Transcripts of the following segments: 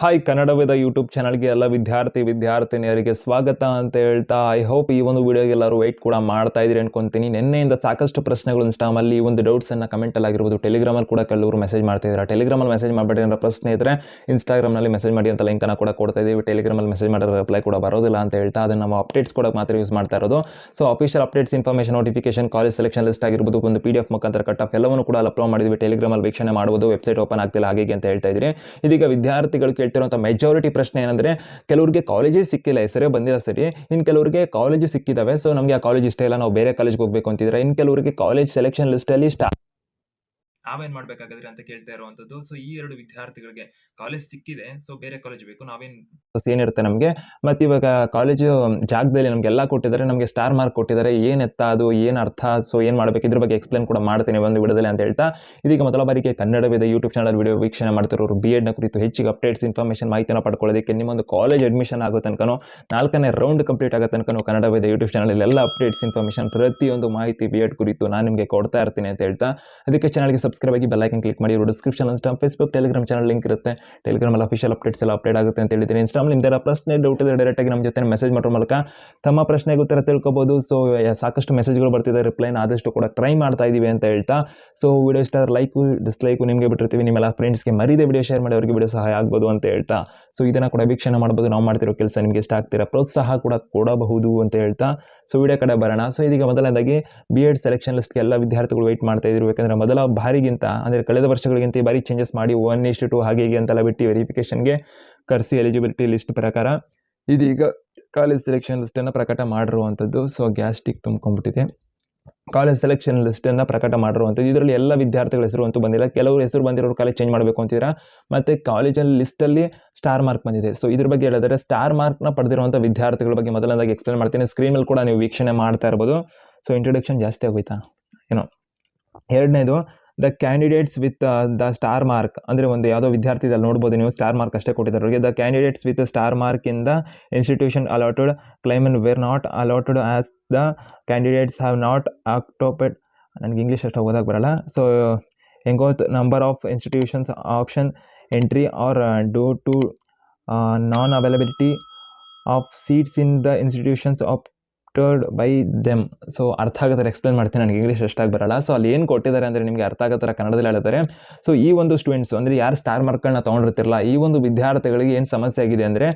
Hi ಕನ್ನಡವಿದ YouTube ಚಾನಲ್ಗೆ ಎಲ್ಲ ವಿದ್ಯಾರ್ಥಿ ವಿದ್ಯಾರ್ಥಿನಿಯರಿಗೆ ಸ್ವಾಗತ ಅಂತ ಹೇಳ್ತಾ ಐ ಹೋಪ್ ಈ ಒಂದು ವಿಡಿಯೋಗೆ ಎಲ್ಲರೂ ವೆಯ್ಟ್ ಕೂಡ ಮಾಡ್ತಾ ಇದ್ದೀರಿ ಅನ್ಕೊಂತೀನಿ. ನಿನ್ನೆಯಿಂದ ಸಾಕಷ್ಟು ಪ್ರಶ್ನೆಗಳು ಇನ್ಸ್ಟಾಮಲ್ಲಿ ಈ ಒಂದು ಡೌಟ್ಸನ್ನು ಕಮೆಂಟಲ್ಲಿ ಆಗಿರ್ಬೋದು. ಟೆಲಿಗ್ರಾಮಲ್ಲಿ ಕೂಡ ಕೆಲವರು ಮೆಸೇಜ್ ಮಾಡ್ತಾ ಇದ್ದಾರೆ. ಟೆಲಿಗ್ರಾಮಲ್ಲಿ ಮೆಸೇಜ್ ಮಾಡಬೇಡಿ ಅನ್ನೋ ಪ್ರಶ್ನೆ ಇದ್ದರೆ ಇನ್ಸ್ಟಾಗ್ರಾಮ್ನಲ್ಲಿ ಮೆಸೇಜ್ ಮಾಡಿ ಅಂತ ಲಿಂಕನ್ನು ಕೂಡ ಕೊಡ್ತಾ ಇದ್ದೀವಿ. ಟೆಲಿಗ್ರಾಮಲ್ಲಿ ಮೆಸೇಜ್ ಮಾಡಿದ್ರೆ ರಿಪ್ಲೈ ಕೂಡ ಬರೋದಿಲ್ಲ ಅಂತ ಹೇಳ್ತಾ, ಅದನ್ನು ನಾವು ಅಪ್ಡೇಟ್ಸ್ ಕೊಡೋಕೆ ಮಾತ್ರ ಯೂಸ್ ಮಾಡ್ತಾ ಇರೋದು. So official updates information notification college selection list ಆಗಿರ್ಬೋದು, ಒಂದು ಪಿ ಡಿ ಎಫ್ ಮುಖಾಂತರ ಕಟ್ ಆಫ್ ಎಲ್ಲವನ್ನು ಕೂಡ ಅಪ್ಲೋಡ್ ಮಾಡಿದ್ವಿ ಟೆಲಿಗ್ರಾಮಲ್ಲಿ ವೀಕ್ಷಣೆ ಮಾಡ್ಬೋದು ವೆಬ್ಸೈಟ್ ಓಪನ್ ಆಗ್ತಿಲ್ಲ ಹಾಗೆ ಅಂತ ಹೇಳ್ತಾ ಇದ್ದೀರಿ. ಇದೀಗ ವಿದ್ಯಾರ್ಥಿಗಳು ಕೇಳ್ತಿರುವಂಥ ಮೆಜಾರಿಟಿ ಪ್ರಶ್ನೆ ಏನಂದ್ರೆ, ಕೆಲವರಿಗೆ ಕಾಲೇಜೇ ಸಿಕ್ಕಿಲ್ಲ ಹೆಸರೇ ಬಂದಿಲ್ಲ ಸರಿ. ಇನ್ನು ಕೆಲವರಿಗೆ ಕಾಲೇಜು ಸಿಕ್ಕಿದಾವೆ ಸೊ ನಮಗೆ ಆ ಕಾಲೇಜ್ ಇಷ್ಟ ಇಲ್ಲ, ನಾವು ಬೇರೆ ಕಾಲೇಜ್ಗೆ ಹೋಗಬೇಕು ಅಂತಿದ್ರೆ ಇನ್ನು ಕೆಲವರಿಗೆ ಕಾಲೇಜ್ ಸೆಲೆಕ್ಷನ್ ಲಿಸ್ಟಲ್ಲಿ ಸ್ಟಾ ನಾವೇನ್ ಮಾಡ್ಬೇಕಾಗಿದ್ರೆ ಅಂತ ಕೇಳ್ತಾ ಇರುವಂತದ್ದು ಸೊ ಈ ಎರಡು ವಿದ್ಯಾರ್ಥಿಗಳಿಗೆ ಕಾಲೇಜ್ ಸಿಕ್ಕಿದೆ. ಸೊ ಬೇರೆ ಕಾಲೇಜ್ ಬೇಕು. ನಾವೇನ್ ಏನಿರುತ್ತೆ ನಮಗೆ? ಮತ್ತೆ ಇವಾಗ ಕಾಲೇಜು ಜಾಗದಲ್ಲಿ ನಮ್ಗೆಲ್ಲ ಕೊಟ್ಟಿದ್ದಾರೆ. ನಮಗೆ ಸ್ಟಾರ್ ಮಾರ್ಕ್ ಕೊಟ್ಟಿದ್ದಾರೆ. ಏನ್ ಎತ್ತ ಅದು? ಏನ್ ಅರ್ಥ? ಸೊ ಏನ್ ಮಾಡ್ಬೇಕು? ಇದ್ರ ಬಗ್ಗೆ ಎಕ್ಸ್ಪ್ಲೇನ್ ಕೂಡ ಮಾಡ್ತೀನಿ ಒಂದು ವಿಡಿಯೋದಲ್ಲಿ ಅಂತ ಹೇಳ್ತಾ. ಇದೀಗ ಮೊದಲ ಬಾರಿಗೆ ಕನ್ನಡವಿದೆ ಯೂಟ್ಯೂಬ್ ಚಾನಲ್ ವಿಡಿಯೋ ವೀಕ್ಷಣೆ ಮಾಡ್ತಿರೋರು. ಬಿ ಎಡ್ನ ಕುರಿತು ಹೆಚ್ಚಿಗೆ ಅಪ್ಡೇಟ್ಸ್ ಇನ್ಫಾರ್ಮೇಷನ್ ಮಾಹಿತಿನ ಪಡ್ಕೊಳ್ಳೋದಕ್ಕೆ ನಿಮ್ಮೊಂದು ಕಾಲೇಜ್ ಅಡ್ಮಿಷನ್ ಆಗೋ ತನಕನೋ, ನಾಲ್ಕನೇ ರೌಂಡ್ ಕಂಪ್ಲೀಟ್ ಆಗೋ ತನಕನೂ ಕನ್ನಡವಿದೆ ಯೂಟ್ಯೂಬ್ ಚಾನಲ್ ಎಲ್ಲ ಅಪ್ಡೇಟ್ಸ್ ಇನ್ಫಾರ್ಮೇಷನ್ ಪ್ರತಿಯೊಂದು ಮಾಹಿತಿ ಬಿ ಎಡ್ ಕುರಿತು ನಾನು ನಿಮಗೆ ಕೊಡ್ತಾ ಇರ್ತೀನಿ ಅಂತ ಹೇಳ್ತಾ. ಅದಕ್ಕೆ ಚಾನಲ್ಗೆ ಸಬ್ಸ್ಕ್ರೈಬ್ ಆಗಿ ಬೆಲ್ಲೈಕನ್ ಕ್ಲಿಕ್ ಮಾಡಿ. Description Insta Facebook Telegram channel link ಇರುತ್ತೆ. ಟೆಲಿಗ್ರಾಮಲ್ಲಿ ಅಫಿಷಿಯಲ್ ಅಪ್ಡೇಟ್ಸ್ ಎಲ್ಲ ಅಪ್ಡೇಟ್ ಆಗುತ್ತೆ ಅಂತ ಹೇಳಿದ್ದೀನಿ. ಇನ್ಸ್ಟಾಮ್ ನಿಮ್ದೆಲ್ಲ ಪ್ರಶ್ನೆ ಡೌಟ್ ಇದೆ ಡೈರೆಕ್ಟಾಗಿ ನಮ್ಮ ಜೊತೆ ಮೆಸೇಜ್ ಮಾಡೋ ಮೂಲಕ ತಮ್ಮ ಪ್ರಶ್ನೆಗೆ ಉತ್ತರ ತಿಳ್ಕೊಬೋದು. ಸೊ ಸಾಕಷ್ಟು ಮೆಸೇಜ್ಗಳು ಬರ್ತಿದೆ ರಿಪ್ಲೈನ್ ಆದಷ್ಟು ಕೂಡ ಟ್ರೈ ಮಾಡ್ತಾ ಇದ್ದೀವಿ ಅಂತ ಹೇಳ್ತಾ. ಸೊ ವಿಡಿಯೋ ಇಷ್ಟ ಲೈಕು ಡಿಸ್ಲೈಕು ನಿಮಗೆ ಬಿಟ್ಟಿರ್ತೀವಿ. ನಿಮ್ಮೆಲ್ಲ ಫ್ರೆಂಡ್ಸ್ಗೆ ಮರಿದೆ ವಿಡಿಯೋ ಶೇರ್ ಮಾಡಿ ಅವರಿಗೆ ವಿಡಿಯೋ ಸಹಾಯ ಆಗ್ಬೋದು ಅಂತ ಹೇಳ್ತಾ. ಸೊ ಇದನ್ನು ಕೂಡ ವೀಕ್ಷಣೆ ಮಾಡ್ಬೋದು. ನಾವು ಮಾಡ್ತಿರೋ ಕೆಲಸ ನಿಮಗೆ ಇಷ್ಟ ಆಗ್ತಿರೋ ಪ್ರೋತ್ಸಾಹ ಕೂಡ ಕೊಡಬಹುದು ಅಂತ ಹೇಳ್ತಾ. ಸೊ ವಿಡಿಯೋ ಕಡೆ ಬರೋಣ. ಸೊ ಇದೀಗ ಮೊದಲನೇದಾಗಿ ಬಿ ಎಡ್ ಸೆಲೆಕ್ಷನ್ ಲಿಸ್ಟ್ಗೆ ಎಲ್ಲ ವಿದ್ಯಾರ್ಥಿಗಳು ವೆಯ್ಟ್ ಮಾಡ್ತಾ ಇದ್ರು. ಯಾಕಂದರೆ ಮೊದಲ ಬಾರಿಗಿಂತ ಅಂದರೆ ಕಳೆದ ವರ್ಷಗಳಿಗಿಂತ ಈ ಬಾರಿ ಚೇಂಜಸ್ ಮಾಡಿ ಒನ್ ಇಷ್ಟು ಟು ಹಾಗೆ ಹೀಗೆ ಅಂತೆಲ್ಲ ಬಿಟ್ಟು ವೆರಿಫಿಕೇಷನ್ಗೆ ಕರೆಸಿ ಎಲಿಜಿಬಿಲಿಟಿ ಲಿಸ್ಟ್ ಪ್ರಕಾರ ಇದೀಗ ಕಾಲೇಜ್ ಸೆಲೆಕ್ಷನ್ ಲಿಸ್ಟನ್ನು ಪ್ರಕಟ ಮಾಡಿರುವಂಥದ್ದು ಸೊ ಗ್ಯಾಸ್ಟಿಕ್ ತುಂಬ್ಕೊಂಡ್ಬಿಟ್ಟಿದೆ. ಕಾಲೇಜ್ ಸೆಲೆಕ್ಷನ್ ಲಿಸ್ಟನ್ನು ಪ್ರಕಟ ಮಾಡಿರುವಂಥದ್ದು ಇದರಲ್ಲಿ ಎಲ್ಲ ವಿದ್ಯಾರ್ಥಿಗಳ ಹೆಸರು ಅಂತೂ ಬಂದಿಲ್ಲ. ಕೆಲವರು ಹೆಸರು ಬಂದಿರೋರು ಕಾಲೇಜ್ ಚೇಂಜ್ ಮಾಡಬೇಕು ಅಂತೀರಾ? ಮತ್ತು ಕಾಲೇಜಲ್ಲಿ ಲಿಸ್ಟಲ್ಲಿ ಸ್ಟಾರ್ ಮಾರ್ಕ್ ಬಂದಿದೆ. ಸೊ ಇದ್ರ ಬಗ್ಗೆ ಹೇಳಿದ್ರೆ ಸ್ಟಾರ್ ಮಾರ್ಕ್ನ ಪಡೆದಿರುವಂಥ ವಿದ್ಯಾರ್ಥಿಗಳ ಬಗ್ಗೆ ಮೊದಲನೇದಾಗಿ ಎಕ್ಸ್ಪ್ಲೇನ್ ಮಾಡ್ತೀನಿ. ಸ್ಕ್ರೀನಲ್ಲಿ ಕೂಡ ನೀವು ವೀಕ್ಷಣೆ ಮಾಡ್ತಾ ಇರ್ಬೋದು. ಸೊ ಇಂಟ್ರೊಡಕ್ಷನ್ ಜಾಸ್ತಿ ಆಗೋಯ್ತಾ? ಏನೋ. ಎರಡನೇದು the candidates with the star mark ಅಂದರೆ ಒಂದು ಯಾವುದೋ ವಿದ್ಯಾರ್ಥಿದಲ್ಲಿ ನೋಡ್ಬೋದು ನೀವು ಸ್ಟಾರ್ ಮಾರ್ಕ್ ಅಷ್ಟೇ ಕೊಟ್ಟಿದ್ದಾರೆ ಅವರಿಗೆ. The candidates with star mark in the institution allotted claimant were not allotted as the candidates have not accepted ನನಗೆ ಇಂಗ್ಲೀಷ್ ಅಷ್ಟು ಓದೋಕೆ ಬರಲ್ಲ. ಸೊ ಹೆಂಗೋ number of institutions option entry or due to non availability of seats in the institutions opted by them so ಅರ್ಥ ಆಗೋ ಥರ explain ಮಾಡ್ತೀನಿ. ನನಗೆ ಇಂಗ್ಲೀಷ್ ಅಷ್ಟಾಗಿ ಬರಲ್ಲ. ಸೊ ಅಲ್ಲಿ ಏನು ಕೊಟ್ಟಿದ್ದಾರೆ ಅಂದರೆ ನಿಮಗೆ ಅರ್ಥ ಆಗೋ ಥರ ಕನ್ನಡದಲ್ಲಿ ಹೇಳಿದ್ದಾರೆ. ಸೊ ಈ ಒಂದು ಸ್ಟೂಡೆಂಟ್ಸು ಅಂದರೆ ಯಾರು ಸ್ಟಾರ್ ಮಾರ್ಕ್ಗಳನ್ನ ತೊಗೊಂಡಿರ್ತಿರಲ್ಲ ಈ ಒಂದು ವಿದ್ಯಾರ್ಥಿಗಳಿಗೆ ಏನು ಸಮಸ್ಯೆ ಆಗಿದೆ ಅಂದರೆ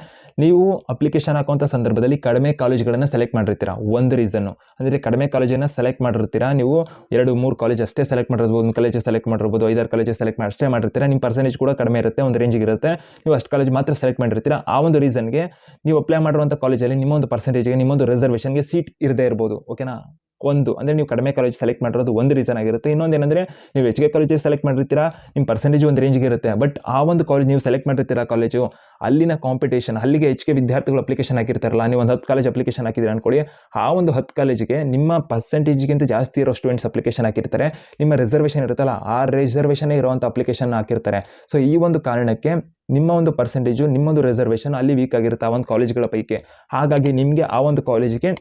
ನೀವು ಅಪ್ಲಿಕೇಶನ್ ಹಾಕುವಂಥ ಸಂದರ್ಭದಲ್ಲಿ ಕಡಿಮೆ ಕಾಲೇಜ್ಗಳನ್ನು ಸೆಲೆಕ್ಟ್ ಮಾಡಿರ್ತೀರ? ಒಂದು ರೀಸನ್ನು ಅಂದರೆ ಕಡಿಮೆ ಕಾಲೇಜನ್ನು ಸೆಲೆಕ್ಟ್ ಮಾಡಿರ್ತೀರ? ನೀವು ಎರಡು, ಮೂರು ಕಾಲೇಜ್ ಅಷ್ಟೇ ಸೆಲೆಕ್ಟ್ ಮಾಡಿರ್ಬೋದು, ಒಂದು ಕಾಲೇಜ್ ಸೆಲೆಕ್ಟ್ ಮಾಡಿರ್ಬೋದು, ಐದಾರು ಕಾಲೇಜ್ ಸೆಲೆಕ್ಟ್ ಮಾಡಿ ಅಷ್ಟೇ ಮಾಡಿರ್ತೀರಾ? ನಿಮ್ಮ ಪರ್ಸೆಂಟೇಜ್ ಕೂಡ ಕಡಿಮೆ ಇರುತ್ತೆ, ಒಂದು ರೇಂಜಿಗೆ ಇರುತ್ತೆ. ನೀವು ಅಷ್ಟು ಕಾಲೇಜ್ ಮಾತ್ರ ಸೆಲೆಕ್ಟ್ ಮಾಡಿರ್ತೀರ? ಆ ಒಂದು ರೀಸನ್ಗೆ ನೀವು ಅಪ್ಲೈ ಮಾಡಿರುವಂಥ ಕಾಲೇಜಲ್ಲಿ ನಿಮ್ಮೊಂದು ಪರ್ಸೆಂಟೇಜ್ಗೆ ನಿಮ್ಮೊಂದು ರಿಸರ್ವೇಷನ್ಗೆ ಸೀಟ್ ಇರದೇ ಇರ್ಬೋದು ಓಕೆನಾ ಒಂದು, ಅಂದರೆ ನೀವು ಕಡಿಮೆ ಕಾಲೇಜ್ ಸೆಲೆಕ್ಟ್ ಮಾಡಿರೋದು ಒಂದು ರೀಸನ್ ಆಗಿರುತ್ತೆ. ಇನ್ನೊಂದು ಏನಂದರೆ, ನೀವು ಹೆಚ್ಚಿಗೆ ಕಾಲೇಜಿಗೆ ಕಾಲೇಜ್ ಸೆಲೆಕ್ಟ್ ಮಾಡಿರ್ತೀರಾ ನಿಮ್ಮ ಪರ್ಸೆಂಟೇಜ್ ಒಂದು ರೇಂಜ್ಗೆ ಇರುತ್ತೆ. ಬಟ್ ಆ ಒಂದು ಕಾಲೇಜ್ ನೀವು ಸೆಲೆಕ್ಟ್ ಮಾಡಿರ್ತೀರಾ ಕಾಲೇಜು ಅಲ್ಲಿನ ಕಾಂಪಿಟೇಷನ್ ಅಲ್ಲಿಗೆ ಹೆಚ್ಚಿಗೆ ವಿದ್ಯಾರ್ಥಿಗಳು ಅಪ್ಲಿಕೇಶನ್ ಹಾಕಿರ್ತಾರಲ್ಲ, ನೀವು ಒಂದು ಹತ್ತು ಕಾಲೇಜ್ ಅಪ್ಲಿಕೇಶನ್ ಹಾಕಿದ್ರೆ ಅಂದ್ಕೊಳ್ಳಿ ಆ ಒಂದು ಹತ್ತು ಕಾಲೇಜಿಗೆ ನಿಮ್ಮ ಪರ್ಸೆಂಟೇಜ್ಗಿಂತ ಜಾಸ್ತಿ ಇರೋ ಸ್ಟೂಡೆಂಟ್ಸ್ ಅಪ್ಲಿಕೇಶನ್ ಹಾಕಿರ್ತಾರೆ. ನಿಮ್ಮ ರಿಸರ್ವೇಷನ್ ಇರುತ್ತಲ್ಲ, ಆ ರಿಸರ್ವೇಷನ್ ಇರುವಂಥ ಅಪ್ಲಿಕೇಶನ್ ಹಾಕಿರ್ತಾರೆ. ಸೊ ಈ ಒಂದು ಕಾರಣಕ್ಕೆ ನಿಮ್ಮ ಒಂದು ಪರ್ಸೆಂಟೇಜು ನಿಮ್ಮೊಂದು ರಿಸರ್ವೇಷನ್ ಅಲ್ಲಿ ವೀಕ್ ಆಗಿರುತ್ತೆ ಆ ಒಂದು ಕಾಲೇಜ್ಗಳ ಪೈಕಿ. ಹಾಗಾಗಿ ನಿಮಗೆ ಆ ಒಂದು ಕಾಲೇಜಿಗೆ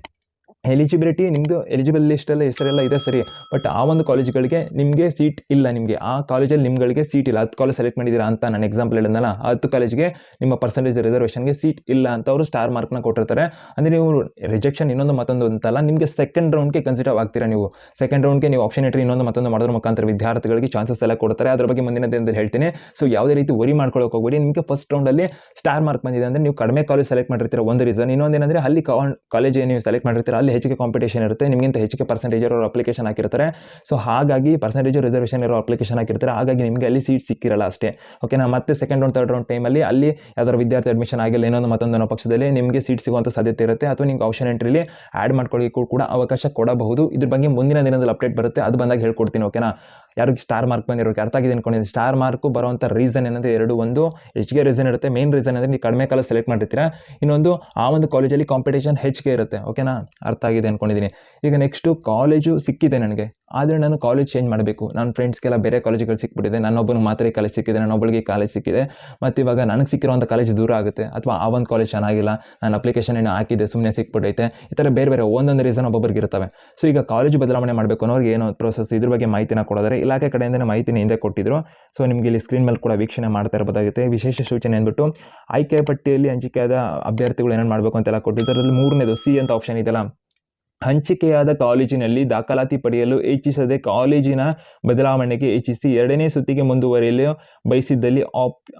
ಎಲಿಜಿಬಿಲಿಟಿ ನಿಮ್ಮದು ಎಲಿಜಿಬಲ್ ಲಿಸ್ಟಲ್ಲಿ ಹೆಸರೆಲ್ಲ ಇದೆ ಸರಿ ಬಟ್ ಆ ಒಂದು ಕಾಲೇಜ್ಗಳಿಗೆ ನಿಮಗೆ ಸೀಟ್ ಇಲ್ಲ ನಿಮಗೆ. ಆ ಕಾಲೇಜಲ್ಲಿ ನಿಮ್ಗಳಿಗೆ ಸೀಟ್ ಇಲ್ಲ. ಹತ್ತು ಕಾಲೇಜ್ ಸೆಲೆಕ್ಟ್ ಮಾಡಿದ್ದೀರಾ ಅಂತ ನಾನು ಎಕ್ಸಾಂಪಲ್ ಹೇಳಿದ್ನಲ್ಲ, ಹತ್ತು ಕಾಲೇಜ್ಗೆ ನಿಮ್ಮ ಪರ್ಸೆಂಟೇಜ್ ರಿಸರ್ವೇಷನ್ಗೆ ಸೀಟ್ ಇಲ್ಲ ಅಂತ ಅವರು ಸ್ಟಾರ್ ಮಾರ್ಕ್ನ ಕೊಟ್ಟಿರ್ತಾರೆ. ಅಂದರೆ ನೀವು ರಿಜೆಕ್ಷನ್ ಇನ್ನೊಂದು ಮತ್ತೊಂದು ಅಂತಲ್ಲ, ನಿಮಗೆ ಸೆಕೆಂಡ್ ರೌಂಡ್ಗೆ ಕನ್ಸಿಡರ್ ಆಗ್ತೀರಾ ನೀವು? ಸೆಕೆಂಡ್ ರೌಂಡ್ಗೆ ನೀವು ಆಪ್ಷನ್ ಎಂಟ್ರಿ ಇನ್ನೊಂದು ಮತ್ತೊಂದು ಮಾಡೋದ್ರ ಮುಖಾಂತರ ವಿದ್ಯಾರ್ಥಿಗಳಿಗೆ ಚಾನ್ಸಸ್ ಎಲ್ಲ ಕೊಡ್ತಾರೆ. ಅದ್ರ ಬಗ್ಗೆ ಮುಂದಿನ ದಿನದಲ್ಲಿ ಹೇಳ್ತೀನಿ. ಸೊ ಯಾವುದೇ ರೀತಿ ವರಿ ಮಾಡ್ಕೊಳ್ಳೋಕೆ ಹೋಗ್ಬೇಡಿ. ನಿಮಗೆ ಫಸ್ಟ್ ರೌಂಡಲ್ಲಿ ಸ್ಟಾರ್ ಮಾರ್ಕ್ ಬಂದಿದೆ ಅಂದರೆ ನೀವು ಕಡಿಮೆ ಕಾಲೇಜ್ ಸೆಲೆಕ್ಟ್ ಮಾಡಿರ್ತೀರ. ಒಂದು ರೀಸನ್ ಇನ್ನೊಂದು ಏನಂದರೆ ಅಲ್ಲಿ ಕಾಲೇಜ್ ನೀವು ಸೆಲೆಕ್ಟ್ ಮಾಡಿರ್ತೀರ, ಅಲ್ಲಿ ಹೆಚ್ಚಿಗೆ ಕಾಂಪಿಟೇಷನ್ ಇರುತ್ತೆ, ನಿಮಗಿಂತ ಹೆಚ್ಚಿಗೆ ಪರ್ಸೆಂಟೇಜ್ ಇರೋ ಅಪ್ಲಿಕೇಶನ್ ಹಾಕಿರ್ತಾರೆ. ಸೊ ಹಾಗಾಗಿ ಪರ್ಸೆಂಟೇಜ್ ರಿಸರ್ವೇಷನ್ ಇರೋ ಅಪ್ಲಿಕೇಶನ್ ಹಾಕಿರ್ತಾರೆ. ಹಾಗಾಗಿ ನಿಮಗೆ ಅಲ್ಲಿ ಸೀಟ್ ಸಿಕ್ಕಿರಲ್ಲ ಅಷ್ಟೇ. ಓಕೆನಾ ಮತ್ತೆ ಸೆಕೆಂಡ್ ರೌಂಡ್ ತರ್ಡ್ ರೌಂಡ್ ಟೈಮಲ್ಲಿ ಅಲ್ಲಿ ಯಾವ್ದಾದ್ರು ವಿದ್ಯಾರ್ಥಿ ಅಡ್ಮಿಷನ್ ಆಗಿಲ್ಲ, ಇನ್ನೊಂದು ಮತ್ತೊಂದು ಪಕ್ಷದಲ್ಲಿ ನಿಮಗೆ ಸೀಟ್ ಸಿಗುವಂಥ ಸಾಧ್ಯತೆ ಇರುತ್ತೆ. ಅಥವಾ ನಿಮ್ಗೆ ಆಪ್ಷನ್ ಎಂಟ್ರಿಲಿ ಆ್ಯಡ್ ಮಾಡ್ಕೊಳ್ಳಿಕ್ಕೂ ಕೂಡ ಅವಕಾಶ ಕೊಡಬಹುದು. ಇದ್ರ ಬಗ್ಗೆ ಮುಂದಿನ ದಿನದಲ್ಲಿ ಅಪ್ಡೇಟ್ ಬರುತ್ತೆ. ಅದು ಬಂದಾಗ ಹೇಳ್ಕೊಡ್ತೀನಿ ಓಕೆನಾ ಯಾರಿಗೆ ಸ್ಟಾರ್ ಮಾರ್ಕ್ ಬಂದಿರೋರಿಗೆ ಅರ್ಥ ಆಗಿದೆ ಅನ್ಕೊಂಡಿದ್ದೀನಿ ಸ್ಟಾರ್ ಮಾರ್ಕು ಬರುವಂಥ ರೀಸನ್ ಏನಂದರೆ ಎರಡು, ಒಂದು ಹೆಚ್ಚಿಗೆ ರೀಸನ್ ಇರುತ್ತೆ. ಮೇನ್ ರೀಸನ್ ಅಂದರೆ ನೀವು ಕಡಿಮೆ ಕಾಲ ಸೆಲೆಕ್ಟ್ ಮಾಡಿರ್ತೀರಾ ಇನ್ನೊಂದು ಆ ಒಂದು ಕಾಲೇಜಲ್ಲಿ ಕಾಂಪಿಟೇಷನ್ ಹೆಚ್ಚಿಗೆ ಇರುತ್ತೆ. ಓಕೆನಾ ಅರ್ಥ ಆಗಿದೆ ಅನ್ಕೊಂಡಿದ್ದೀನಿ ಈಗ ನೆಕ್ಸ್ಟು ಕಾಲೇಜು ಸಿಕ್ಕಿದೆ ನನಗೆ. ಆದರೆ ನಾನು ಕಾಲೇಜ್ ಚೇಂಜ್ ಮಾಡಬೇಕು. ನನ್ನ ಫ್ರೆಂಡ್ಸ್ಗೆಲ್ಲ ಬೇರೆ ಕಾಲೇಜ್ಗಳು ಸಿಕ್ಬಿಟ್ಟಿದೆ. ನನ್ನೊಬ್ಬನಿಗೆ ಮಾತ್ರ ಈ ಕಾಲೇಜ್ ಸಿಕ್ಕಿದೆ. ನನ್ನೊಬ್ಬಳಿಗೆ ಕಾಲೇಜ್ ಸಿಕ್ಕಿದೆ. ಮತ್ತು ಇವಾಗ ನನಗೆ ಸಿಕ್ಕಿರುವಂಥ ಕಾಲೇಜ್ ದೂರ ಆಗುತ್ತೆ. ಅಥವಾ ಆ ಒಂದು ಕಾಲೇಜ್ ಚೆನ್ನಾಗಿಲ್ಲ. ನಾನು ಅಪ್ಲಿಕೇಶನ್ ಏನು ಹಾಕಿದೆ. ಸುಮ್ಮನೆ ಸಿಕ್ಬಿಟ್ಟೈತೆ. ಈ ಥರ ಬೇರೆ ಬೇರೆ ಒಂದೊಂದು ರೀಸನ್ ಒಬ್ಬೊಬ್ಬರಿಗೆ ಇರ್ತವೆ. ಸೊ ಈಗ ಕಾಲೇಜ್ ಬದಲಾವಣೆ ಮಾಡಬೇಕು ಅನ್ನೋರಿಗೆ ಏನೋ ಪ್ರೋಸೆಸ್ ಇದ್ರ ಬಗ್ಗೆ ಮಾಹಿತಿನ ಕೊಡೋದ್ರೆ ಇಲಾಖೆ ಕಡೆಯಿಂದ ಮಾಹಿತಿನ ಹಿಂದೆ ಕೊಟ್ಟಿದ್ರು. ಸೊ ನಿಮಗೆ ಇಲ್ಲಿ ಸ್ಕ್ರೀನ್ ಮೇಲೆ ಕೂಡ ವೀಕ್ಷಣೆ ಮಾಡ್ತಾ ಇರಬಹುದಾಗುತ್ತೆ. ವಿಶೇಷ ಸೂಚನೆ ಅಂದ್ಬಿಟ್ಟು, ಆಯ್ಕೆ ಪಟ್ಟಿಯಲ್ಲಿ ಹಂಚಿಕೆಯಾದ ಅಭ್ಯರ್ಥಿಗಳು ಏನೇನು ಮಾಡಬೇಕು ಅಂತೆಲ್ಲ ಕೊಟ್ಟಿದ್ದು ಅದರಲ್ಲಿ ಮೂರನೇದು ಸಿ ಅಂತ ಆಪ್ಷನ್ ಇದೆಯಲ್ಲ. ಹಂಚಿಕೆಯಾದ ಕಾಲೇಜಿನಲ್ಲಿ ದಾಖಲಾತಿ ಪಡೆಯಲು ಇಚ್ಛಿಸದೆ ಕಾಲೇಜಿನ ಬದಲಾವಣೆಗೆ ಇಚ್ಛಿಸಿ ಎರಡನೇ ಸುತ್ತಿಗೆ ಮುಂದುವರಿಯಲು ಬಯಸಿದ್ದಲ್ಲಿ opt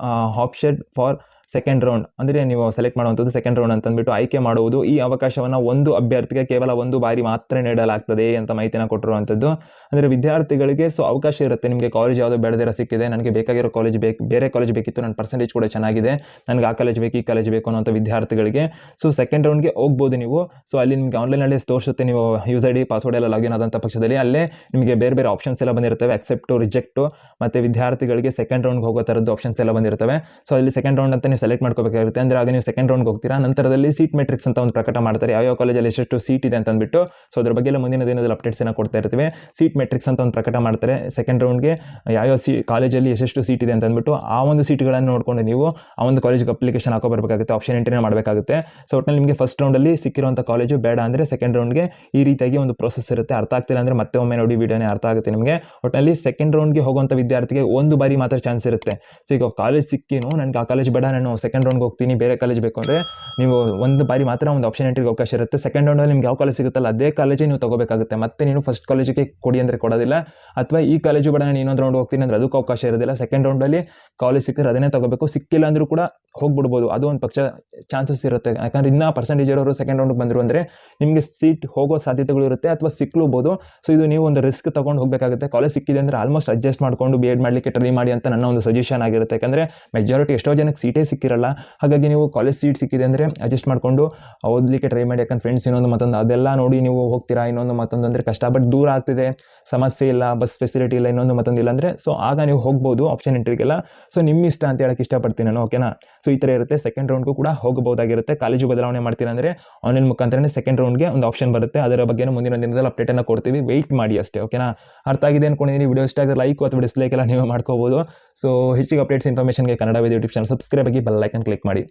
option for second round ಅಂದರೆ ನೀವು ಸೆಲೆಕ್ಟ್ ಮಾಡುವಂಥದ್ದು ಸೆಕೆಂಡ್ ರೌಂಡ್ ಅಂತಂದ್ಬಿಟ್ಟು ಆಯ್ಕೆ ಮಾಡುವುದು ಈ ಅವಕಾಶವನ್ನು ಒಂದು ಅಭ್ಯರ್ಥಿಗೆ ಕೇವಲ ಒಂದು ಬಾರಿ ಮಾತ್ರ ನೀಡಲಾಗ್ತದೆ ಅಂತ ಮಾಹಿತಿನ ಕೊಟ್ಟಿರುವಂಥದ್ದು. ಅಂದರೆ ವಿದ್ಯಾರ್ಥಿಗಳಿಗೆ ಸೊ ಅವಕಾಶ ಇರುತ್ತೆ. ನಿಮಗೆ ಕಾಲೇಜ್ ಯಾವುದೋ ಬೇಡದಿರೋ ಸಿಕ್ಕಿದೆ. ನನಗೆ ಬೇಕಾಗಿರೋ ಕಾಲೇಜ್ ಬೇಕು, ಬೇರೆ ಕಾಲೇಜ್ ಬೇಕಿತ್ತು. ನನ್ನ ಪರ್ಸೆಂಟೇಜ್ ಕೂಡ ಚೆನ್ನಾಗಿದೆ. ನನಗೆ ಆ ಕಾಲೇಜ್ ಬೇಕು, ಈ ಕಾಲೇಜ್ ಬೇಕು ಅನ್ನೋಂಥ ವಿದ್ಯಾರ್ಥಿಗಳಿಗೆ ಸೊ ಸೆಕೆಂಡ್ ರೌಂಡ್ಗೆ ಹೋಗ್ಬೋದು ನೀವು. ಸೊ ಅಲ್ಲಿ ನಿಮಗೆ ಆನ್ಲೈನಲ್ಲಿ ತೋರಿಸುತ್ತೆ ನೀವು ಯೂಸ್ ಐ ಡಿ ಪಾಸ್ವರ್ಡ್ ಎಲ್ಲ ಲಾಗಿನ್ ಆದಂಥ ಪಕ್ಷದಲ್ಲಿ. ಅಲ್ಲೇ ನಿಮಗೆ ಬೇರೆ ಬೇರೆ ಆಪ್ಷನ್ಸ್ ಎಲ್ಲ ಬಂದಿರ್ತವೆ ಅಕ್ಸೆಪ್ಟು ರಿಜೆಕ್ಟು ಮತ್ತು ವಿದ್ಯಾರ್ಥಿಗಳಿಗೆ ಸೆಕೆಂಡ್ ರೌಂಡ್ಗೆ ಹೋಗೋ ಥರದ್ದು ಆಪ್ಷನ್ಸ್ ಎಲ್ಲ ಬಂದಿರ್ತವೆ ಸೊ ಅಲ್ಲಿ ಸೆಕೆಂಡ್ ರೌಂಡ್ ಅಂತ ನೀವು ಸೆಲೆಕ್ಟ್ ಮಾಡ್ಕೋಬೇಕಾಗಿರುತ್ತೆ. ಅಂದರೆ ಆಗ ನೀವು ಸೆಕೆಂಡ್ ರೌಂಡ್ಗೆ ಹೋಗ್ತೀರಾ, ನಂತರದಲ್ಲಿ ಸೀಟ್ ಮೆಟ್ರಿಕ್ಸ್ ಅಂತ ಒಂದು ಪ್ರಕಟ ಮಾಡ್ತಾರೆ. ಯಾವ ಕಾಲೇಜಲ್ಲಿ ಎಷ್ಟೆಷ್ಟು ಸೀಟ್ ಇದೆ ಅಂತ ಅಂದ್ಬಿಟ್ಟು ಸೊ ಅದ್ರ ಬಗ್ಗೆ ಎಲ್ಲ ಮುಂದಿನ ದಿನದಲ್ಲಿ ಅಪ್ಡೇಟ್ಸನ್ನು ಕೊಡ್ತಾ ಇರ್ತೀವಿ. ಸೀಟ್ ಮೆಟ್ರಿಕ್ಸ್ ಅಂತ ಒಂದು ಪ್ರಕಟ ಮಾಡ್ತಾರೆ. ಸೆಕೆಂಡ್ ರೌಂಡ್ಗೆ ಯಾವ್ಯಾವ ಸೀ ಕಾಲೇಜಲ್ಲಿ ಎಷ್ಟೆಷ್ಟು ಸೀಟ್ ಇದೆ ಅಂತ ಅಂದ್ಬಿಟ್ಟು ಆ ಒಂದು ಸೀಟ್ಗಳನ್ನು ನೋಡ್ಕೊಂಡು ನೀವು ಆ ಒಂದು ಕಾಲೇಜ್ಗೆ ಅಪ್ಲಿಕೇಶನ್ ಹಾಕೋ ಬರಬೇಕಾಗುತ್ತೆ. ಆಪ್ಷನ್ ಎಂಟ್ರಿನ ಮಾಡಬೇಕಾಗುತ್ತೆ. ಸೊ ಒಟ್ಟಿನಲ್ಲಿ ನಿಮಗೆ ಫಸ್ಟ್ ರೌಂಡಲ್ಲಿ ಸಿಕ್ಕಿರುವಂಥ ಕಾಲೇಜು ಬೇಡ ಅಂದರೆ ಸೆಕೆಂಡ್ ರೌಂಡ್ಗೆ ಈ ರೀತಿಯಾಗಿ ಒಂದು ಪ್ರೊಸೆಸ್ ಇರುತ್ತೆ. ಅರ್ಥ ಆಗ್ತಿಲ್ಲ ಅಂದರೆ ಮತ್ತೆ ಒಮ್ಮೆ ನೋಡಿ ವಿಡಿಯೋನೇ ಅರ್ಥ ಆಗುತ್ತೆ ನಿಮಗೆ. ಒಟ್ಟಿನಲ್ಲಿ ಸೆಕೆಂಡ್ ರೌಂಡ್ಗೆ ಹೋಗುವಂಥ ವಿದ್ಯಾರ್ಥಿಗೆ ಒಂದು ಬಾರಿ ಮಾತ್ರ ಚಾನ್ಸ್ ಇರುತ್ತೆ. ಸೊ ಈಗ ಕಾಲೇಜ್ ಸಿಕ್ಕಿನೂ, ನನಗೆ ಆ ಕಾಲೇಜ್ ಬೇಡ, ನಾನು ಸೆಕೆಂಡ್ ರೌಂಡ್ಗೆ ಹೋಗ್ತೀನಿ, ಬೇರೆ ಕಾಲೇಜ್ ಬೇಕು ಅಂದರೆ ನೀವು ಒಂದು ಬಾರಿ ಮಾತ್ರ ಒಂದು ಆಪ್ಷನ್ ಎಂಟ್ರಿಗೆ ಅವಕಾಶ ಇರುತ್ತೆ. ಸೆಕೆಂಡ್ ರೌಂಡಲ್ಲಿ ನಿಮ್ಗೆ ಯಾವ ಕಾಲೇಜ್ ಸಿಗುತ್ತಲ್ಲ, ಅದೇ ಕಾಲೇಜೇ ನೀವು ತಗೋಬೇಕಾಗುತ್ತೆ. ಮತ್ತೆ ನೀನು ಫಸ್ಟ್ ಕಾಲೇಜಿಗೆ ಕೊಡಿ ಅಂದರೆ ಕೊಡೋದಿಲ್ಲ. ಅಥವಾ ಈ ಕಾಲೇಜು ಬೇಡ, ನಾನು ಇನ್ನೊಂದು ರೌಂಡ್ ಹೋಗ್ತೀನಿ ಅಂದರೆ ಅದಕ್ಕೂ ಅವಕಾಶ ಇರೋದಿಲ್ಲ. ಸೆಕೆಂಡ್ ರೌಂಡಲ್ಲಿ ಕಾಲೇಜ್ ಸಿಕ್ಕರೆ ಅದನ್ನೇ ತಗೋಬೇಕು. ಸಿಕ್ಕಿಲ್ಲ ಅಂದರೂ ಕೂಡ ಹೋಗ್ಬಿಡ್ಬೋದು. ಅದು ಒಂದು ಪಕ್ಷ ಚಾನ್ಸಸ್ ಇರುತ್ತೆ. ಯಾಕಂದ್ರೆ ಇನ್ನೂ ಪರ್ಸೆಂಟೇಜ್ ಇರೋರು ಸೆಕೆಂಡ್ ರೌಂಡ್ಗೆ ಬಂದರು ಅಂದರೆ ನಿಮಗೆ ಸೀಟ್ ಹೋಗೋ ಸಾಧ್ಯತೆಗಳು ಇರುತ್ತೆ ಅಥವಾ ಸಿಕ್ಲೂಬೋದು. ಸೊ ಇದು ನೀವು ಒಂದು ರಿಸ್ಕ್ ತೊಗೊಂಡು ಹೋಗಬೇಕಾಗುತ್ತೆ. ಕಾಲೇಜ್ ಸಿಕ್ಕಿದೆ ಅಂದರೆ ಆಲ್ಮೋಸ್ಟ್ ಅಡ್ಜಸ್ಟ್ ಮಾಡಿಕೊಂಡು ಬಿ ಎಡ್ ಮಾಡಲಿಕ್ಕೆ ಟ್ರೈ ಮಾಡಿ ಅಂತ ನನ್ನ ಒಂದು ಸಜೆಷನ್ ಆಗಿರುತ್ತೆ. ಯಾಕಂದರೆ ಮೆಜಾರಿಟಿ ಎಷ್ಟೋ ಜನಕ್ಕೆ ಸೀಟೇ ಸಿಕ್ಕಿರಲ್ಲ. ಹಾಗಾಗಿ ನೀವು ಕಾಲೇಜ್ ಸೀಟ್ ಸಿಕ್ಕಿದೆ ಅಂದರೆ ಅಡ್ಜಸ್ಟ್ ಮಾಡಿಕೊಂಡು ಓದಲಿಕ್ಕೆ ಟ್ರೈ ಮಾಡಿ. ಯಾಕಂದ್ರೆ ಫ್ರೆಂಡ್ಸ್ ಇನ್ನೊಂದು ಮತ್ತೊಂದು, ಅದೆಲ್ಲ ನೋಡಿ ನೀವು ಹೋಗ್ತೀರಾ? ಇನ್ನೊಂದು ಮತ್ತೊಂದು ಅಂದರೆ ಕಷ್ಟ. ಬಟ್ ದೂರ ಆಗ್ತಿದೆ. ಸಮಸ್ಯೆ ಇಲ್ಲ. ಬಸ್ ಫೆಸಿಲಿಟಿ ಇಲ್ಲ. ಇನ್ನೊಂದು ಮತ್ತೊಂದು ಇಲ್ಲ ಅಂದರೆ ಸೊ ಆಗ ನೀವು ಹೋಗ್ಬೋದು ಆಪ್ಷನ್ ಎಂಟ್ರಿಗೆಲ್ಲ ಸೊ ನಿಮ್ಮ ಇಷ್ಟ ಅಂತ ಹೇಳಕ್ಕೆ ಇಷ್ಟಪಡ್ತೀನಿ ನಾನು. ಓಕೆನಾ ಸೊ ಈ ಥರ ಇರುತ್ತೆ. ಸೆಕೆಂಡ್ ರೌಂಡ್ಗೂ ಕೂಡ ಹೋಗಬಹುದಾಗಿರುತ್ತೆ. ಕಾಲೇಜು ಬದಲಾವಣೆ ಮಾಡ್ತೀನಿ ಅಂದರೆ ಆನ್ಲೈನ್ ಮುಖಾಂತರನೇ ಸೆಕೆಂಡ್ ರೌಂಡ್ಗೆ ಒಂದು ಆಪ್ಷನ್ ಬರುತ್ತೆ. ಅದರ ಬಗ್ಗೆ ಮುಂದಿನ ದಿನದಲ್ಲಿ ಅಪ್ಡೇಟನ್ನು ಕೊಡ್ತೀವಿ. ವೆಯ್ಟ್ ಮಾಡಿ ಅಷ್ಟೇ ಓಕೆನಾ ಅರ್ಥ ಆಗಿದೆ ಅನ್ಕೊಂಡಿದ್ದೀನಿ ವಿಡಿಯೋ ಇಷ್ಟ ಆಗಿದ್ರೆ ಲೈಕ್ ಅಥವಾ ಡಿಸ್ಲೈಕ್ ಎಲ್ಲ ನೀವು ಮಾಡ್ಕೋಬೋದು. ಸೊ ಹೆಚ್ಚಿಗೆ updates ಇನ್ಫಾರ್ಮೇಷನ್ಗೆ Kannada video YouTube channel subscribe ಆಗಿ ಬೆಲ್ ಐಕನ್ ಕ್ಲಿಕ್ ಮಾಡಿ.